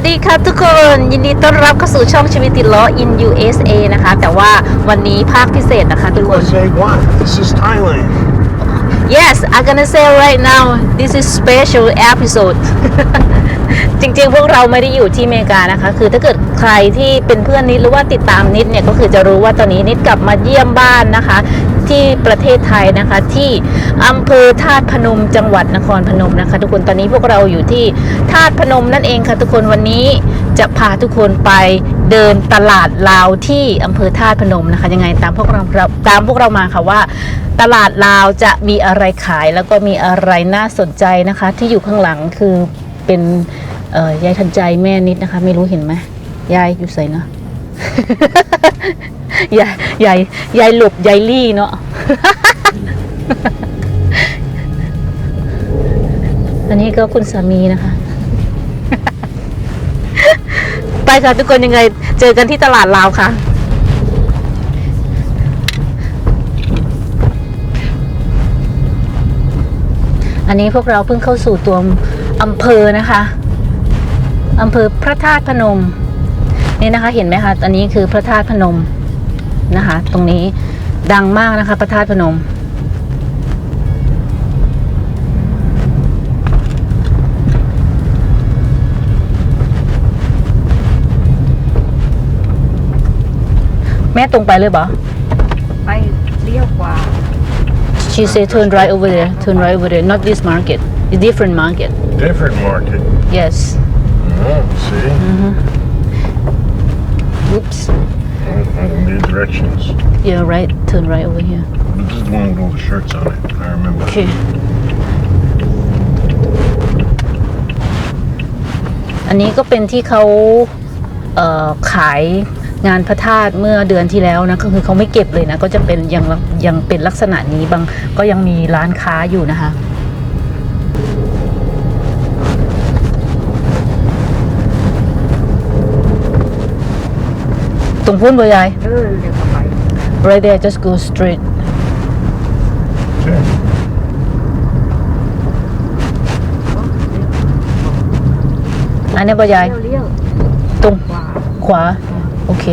สดีค่ะทุกคนยินดีต้อนรับเข้าสู่ช่องชีวิตติดล้อ in USA นะคะ แต่ว่าวันนี้ภาคพิเศษนะคะทุกคน USA what? This is Thailand. Yes I'm gonna say right now this is special episode จริงๆ พวกเราไม่ได้อยู่ที่อเมริกานะคะ คือถ้าเกิดใครที่เป็นเพื่อนนิดหรือว่าติดตามนิดเนี่ย ก็คือจะรู้ว่าตอนนี้นิดกลับมาเยี่ยมบ้านนะคะ ที่ประเทศไทยนะคะ ที่อำเภอธาตุพนมจังหวัดนครพนมนะคะ ทุกคนตอนนี้พวกเราอยู่ที่ธาตุพนมนั่นเองค่ะทุกคนวันนี้จะพาทุกคนไปเดินตลาดลาวที่อำเภอธาตุพนมนะคะ ยังไงตามพวกเราตามพวกเรามาค่ะว่าตลาดลาวจะมีอะไรขายแล้วก็มีอะไรน่าสนใจนะคะ ที่อยู่ข้างหลังคือเป็นยายทันใจแม่นิดนะคะ ไม่รู้เห็นไหมยายอยู่ใส่เนาะ ยายยายยายหลบยายลี่เนาะ อันนี้ก็คุณสามีนะคะ ไปค่ะทุกคนยังไง เจอกันที่ตลาดลาวค่ะ อันนี้พวกเราเพิ่งเข้าสู่ตัวอำเภอนะคะอำเภอพระธาตุพนม นี่นะคะเห็นไหมคะอันนี้คือพระธาตุพนมนะคะ ตรงนี้ดังมากนะคะ พระธาตุพนม แม่ตรงไปเลยบอไปเลี้ยวขวา She said turn right over there turn right over there not this market a different market Different market. yes Oh, see? oops I don't need directions. yeah right turn right over here This is the one with all the shirts on it. I remember. โอเคอันนี้ก็เป็นที่เขาเอ่อขายงานพระธาตุเมื่อเดือนที่แล้วนะก็คือเขาไม่เก็บเลยนะ ก็จะเป็นยังยังเป็นลักษณะนี้บางก็ยังมีร้านค้าอยู่นะคะ รงพุ่นบ่ยาย เออเลี้ยวเข้าไป right there just go straight Okay. อันนี้บ่ยาย เลี้ยวเลี้ยวตรงขวาขวา โอเค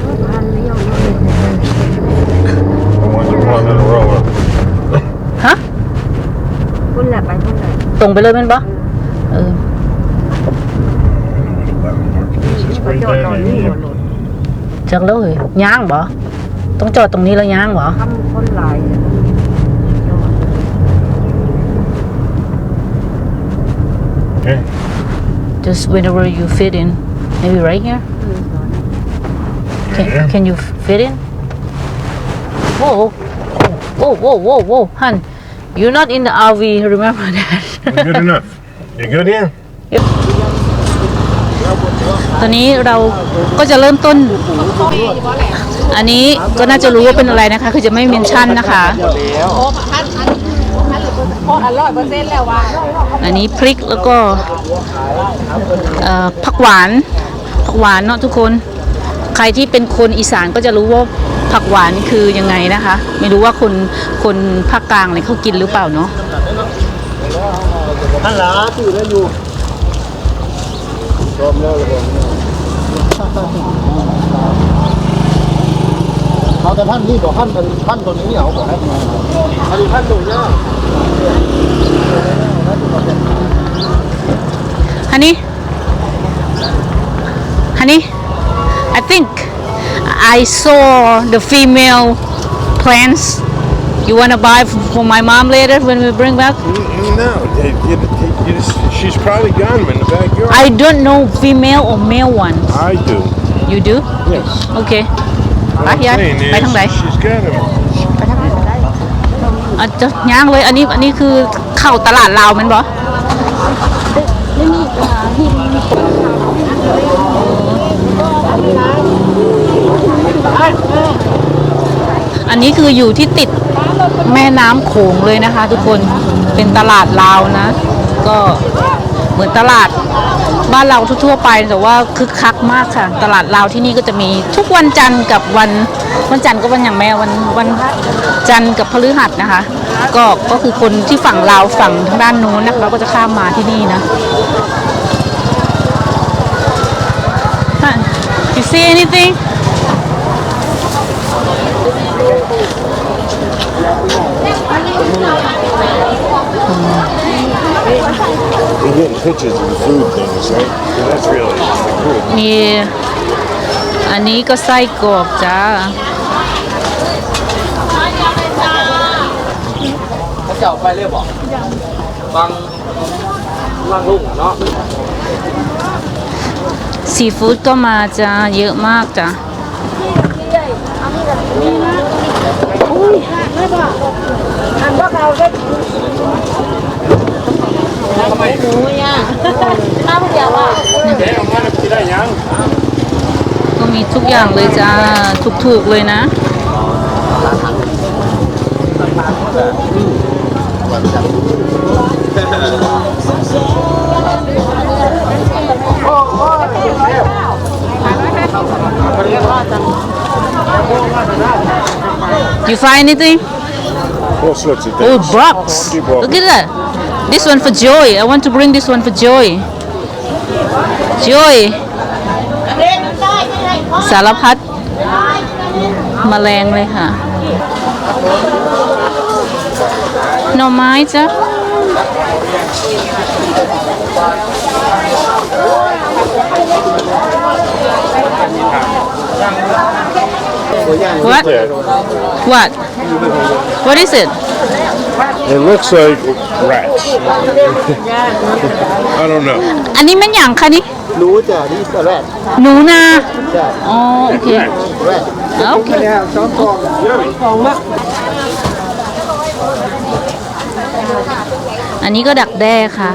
เออพันเลี้ยวเลี้ยว I want to run in a row. ฮะ พุ่นแหละไปพุ่นแหละตรงไปเลยแมันปะเออ It's ไป right จอดตอน down นี้หัว here. รถ จักแล้วเหรอย่างบ่ต้องจอดตรงนี้แล้วย่างบ่ ทำคนหลายอะจอด Okay. just whenever you fit in maybe right here เออจอด can Yeah. can you fit in whoa whoa whoa whoa whoa hun you're not in the RV remember that We're good enough. You good here? ตอนนี้เราก็จะเริ่มต้น อันนี้ก็น่าจะรู้ว่าเป็นอะไรนะคะ คือจะไม่เมนชั่นนะคะอันนี้พริกแล้วก็เอ่อผักหวานผักหวานเนาะทุกคน ใครที่เป็นคนอีสานก็จะรู้ว่าผักหวานคือยังไงนะคะ ไม่รู้ว่าคนคนภาคกลางอะไรเขากินหรือเปล่าเนาะท่านหลาตื่นแล้วอยู่รวมแล้วรวม เอาแต่ท่านนี่บอกท่านเป็นท่านตัวนี้เอาบอกให้อันนี้ท่านตัวเนี้ย Honey Honey I think I saw the female plants you wanna buy for my mom later when we bring back No, you, you, you just, she's probably got them in the backyard. I don't know female or male one I do. you do Yes. okay ไป What I'm ยาย saying ไป is ทางไหน she's got them. อะจะย่างเลยอันนี้อันนี้คือเข้าตลาดลาวแมันบ่อันนี้คืออยู่ที่ติดแม่น้ำโขงเลยนะคะ ทุกคนเป็นตลาดลาวนะ ก็เหมือนตลาดบ้านเราทั่วๆไปแต่ว่าคึกคักมากค่ะ ตลาดลาวที่นี่ก็จะมีทุกวันจันทร์กับวันวันจันทร์ก็วันอย่างแม่วันวันจันทร์กับพฤหัสนะคะ ก็ก็คือคนที่ฝั่งลาวฝั่งทางด้านนู้นนะคะเราก็จะข้ามมาที่นี่นะ You see anything? You're getting pictures of the food things, right? So that's really cool. มีอันนี้ก็ไส้กรอกจ้า เขาจะเอาไปเรียบบอกบางบางลุงเนาะซีฟู้ดก็มาจ้า เยอะมากจ้า Okay, I'm gonna put that young. ก็มีทุกอย่างเลยจ้าถูกๆเลยนะ You find anything? All sorts of Oh, things. box. Keep walking. Look at that. This one for Joy. I want to bring this one for Joy. Joy. สารพัดแมลงเลยค่ะ หน่อไม้จ้ะ What? There. What? What is it? It looks like rats. I don't know. อันนี้มันอย่างคะนี่รู้จ้ะนี่ก็แรกหนูนาจ้ะอ๋อโอเค Rats. แรกโอเคเนี่ยสองกองกองมากอันนี้ก็ดักแด้ค่ะ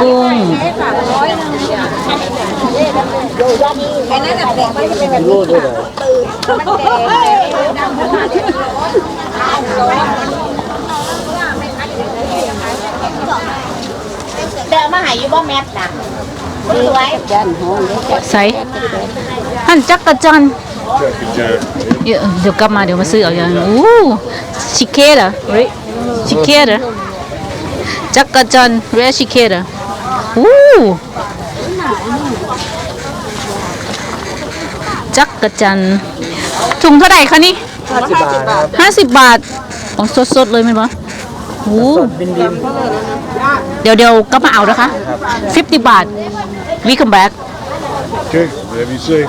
กุ้งรู้ด้วยเลยเดินมาหาอยู่บ่แมทน่ะสวยใส่หั่นจักรจันทร์ Jackie Chan. เดี๋ยวเดี๋ยวกลับมาเดี๋ยวมาซื้อเอาอย่างอู้ชิเคเหรอชิเคเหรอ จักรจันทร์เรชิเคเหรออู้จักรจันทร์ถุงเท่าไหร่คะนี่ห้าสิบบาทครับห้าสิบบาทของสดๆเลยไหมนบอโอ้บินบินเดี๋ยวเดี๋ยวก็มาเอานะคะ50บาท we come back Okay, whatever you say.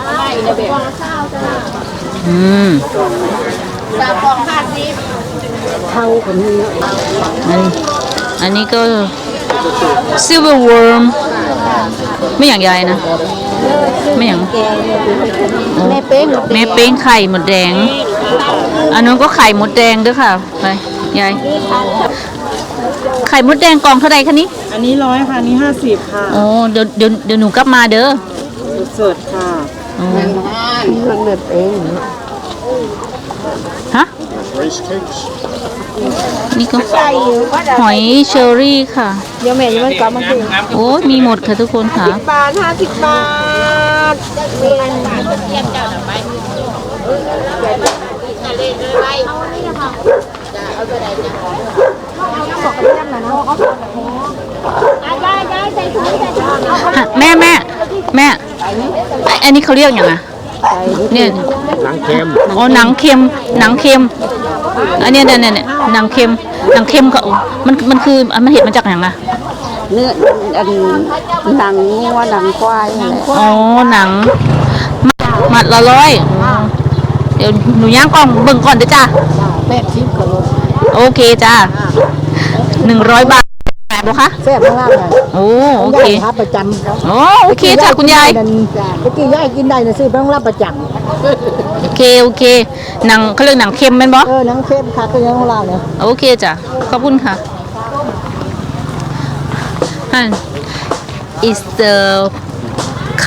อืมสามฟองห้าสิบอัน อันนี้ก็ silver worm ไม่อย่างใหญ่นะ ไม่อย่างแม่เป้งแม่เป้งไข่หมดแดง อันนู้นก็ไข่หมดแดงด้วยค่ะ ไปยายไข่มดแดงกล่องเท่าไหร่คะนี้ อันนี้ร้อยค่ะ อันนี้ห้าสิบค่ะ โอ้เดี๋ยวเดี๋ยวเดี๋ยวหนูกลับมาเด้อสดๆค่ะอ๋อมันเน็ตเองฮะ Rice cakes. นี่ก็หอยเชอรี่ค่ะ เดี๋ยวแม่ยังไม่กลับมากินโอ้มีหมดค่ะทุกคนค่ะบาทห้าสิบบาทแม่แม่แม่ไอ้อันนี้เขาเรียกอย่างไงเนี่ยหนังเค็มอ๋อหนังเค็มหนังเค็ม อันเนี้ยเนี่ยเนี่ยเนี่ยหนังเค็มหนังเค็มเขามันมันคือมันเห็นมาจากอย่างไรเนื้ออันหนังงัวหนังควายอะไรอ๋อหนังหมัดละร้อยเดี๋ยวหนูย่างกล่องเบิ่งก่อนเด้อจ้าแปดสิบก็ลดโอเคจ้าหนึ่งร้อยบาทแปดบ่คะแซ่บมากเลยโอ้โอเคย่ายรับประจำโอ้โอเคจ้าคุณยายเมื่อกี้ย่ายกินได้นะซื้อต้องรับประจโอ เคโอเคหนังเขาเรียกหนังเค็มแม่นบ่ำเออหนังเข้มค่ะก็ยังของเราเนี่ยโอเคจ้ะขอบคุณค่ะ and is the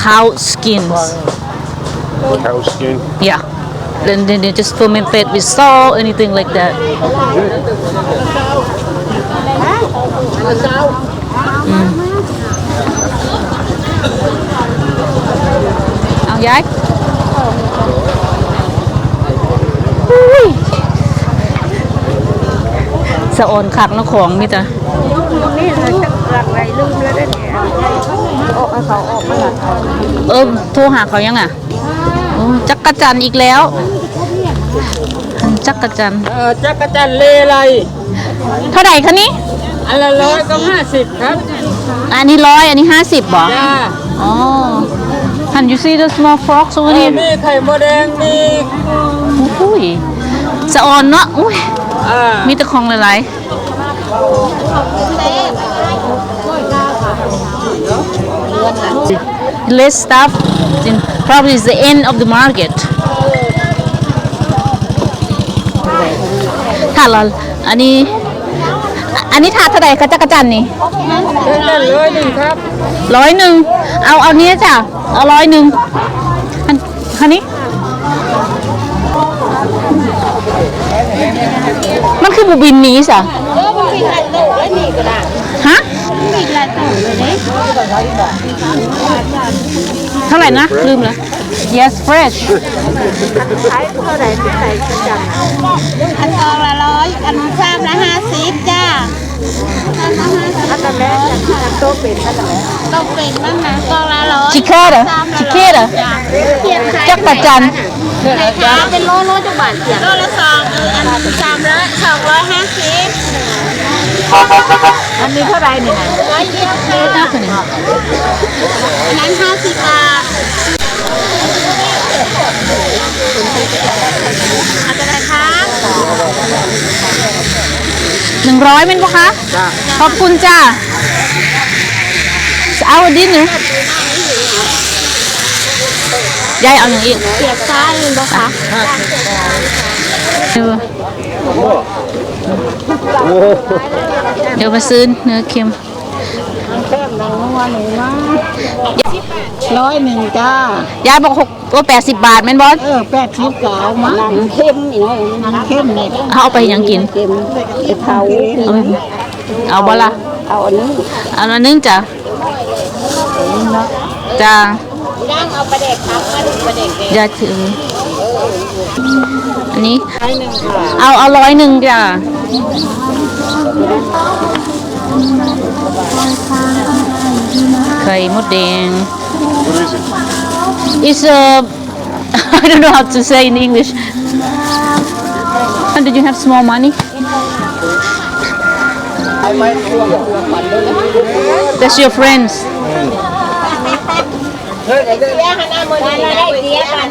cow skins Cow skin. yeah then then they just fermented with salt anything like that อืมเอาย้ายอุ้ย สะออนคักเนาะของมีแต่นี่เลยหลักไรลืมแล้วได้เนี่ยออกให้เขาออกมาละเออโทรหาเขายังอะโอ้จักรจันทร์อีกแล้วอันจักรจันทร์เออจักรจันทร์เลไรเท่าไหร่คะนี่อันละร้อยก็ห้าสิบครับ อันนี้ร้อยอันนี้ห้าสิบบ่จ้าอ๋อ and you see the small frogs over เออ here มีไข่มดแดงมีอุ้ย สะออนเนาะอุ้ยอ่ามีแต่ของหลายๆ less stuff then probably is the end of the market ถ้าเราอันนี้อันนี้ถาดเท่าไหร่คะจักรจันทร์นี่เล่นเล่นเลยหนึ่งครับร้อยหนึ่งเอาเอาเนี้ยจ้ะเอาร้อยหนึ่งอันอัน มันคือบุบินนี้สะเออมันมีหลายโต๊ะแล้วนี่ก็ได้ฮะมีหลายโต๊ะเลยเนี่ยเท่าไหร่นะ ลืมแล้ว yes fresh ขายเท่าไหร่ที่ใส่จักรจันทร์อันกองละร้อยอันชามละห้าสิบจ้า อันนั้นแม่จักรโตเป็นอันนั้นแม่ต้องเป็นบ้างนะกองละร้อยชิคเก้เหรอชิคเก้เหรอเขียนขายจักรจันทร์ขายขาเป็นโลโลจังหวัดเขียนโลละสองเอออันสามร้อยสองร้อยห้าสิบอันนี้เท่าไหร่นี่นะร้อยเดียวค่ะอันนั้นห้าสิบบาทเอาไปเลยคะ หนึ่งร้อยเป็นปะคะขอบคุณจ้าเอาอันนี้หนึ่งยายเอาอย่างอีกเสียบซ้ายเลยบ่คะเดี๋ยวเดี๋ยวมาซื้อเนื้อเค็มแค่นางงัวหนูนะ ร้อยหนึ่งจ้ายายบอกหกว่าแปดสิบบาทแม่นบอสเออแปดสิบกาวมาหนังเข้มอีกหน่อยหนังเข้มเนี่ยเขาเอาไปยังกินเข้มไอ้เผาเอาไปเอาบ่ละเอาอันนี้เอาอันนึงจ้ะจ้าย่างเอาประเด็กครับมาดูประเด็กเด็กยายถืออันนี้เอาเอาร้อยหนึ่งจ้ะไข่มดแดง What is it? It's a I don't know how to say in English. And did you have small money? That's your friends. เสียหันหน้ามือนี้ได้เสียหัน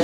ห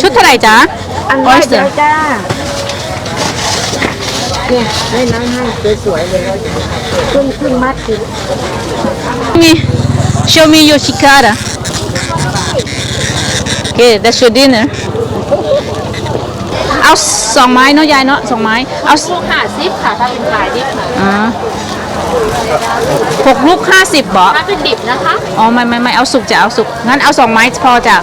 ชุดเท่าไหร่จ๊ะ อันร้อยเดียวจ้าเนี่ยให้นางให้สวยๆเลยครึ่งครึ่งมัดสิ me show me your shikara okay that's your dinner เอาสองไม้เนาะยายเนาะสองไม้ เอาลูกห้าสิบค่ะถ้าเป็นขายดิบค่ะอ่าหกลูกห้าสิบบ่ถ้าเป็นดิบนะคะ อ๋อไม่ไม่ไม่เอาสุกจะเอาสุกงั้นเอาสองไม้พอจ้ะ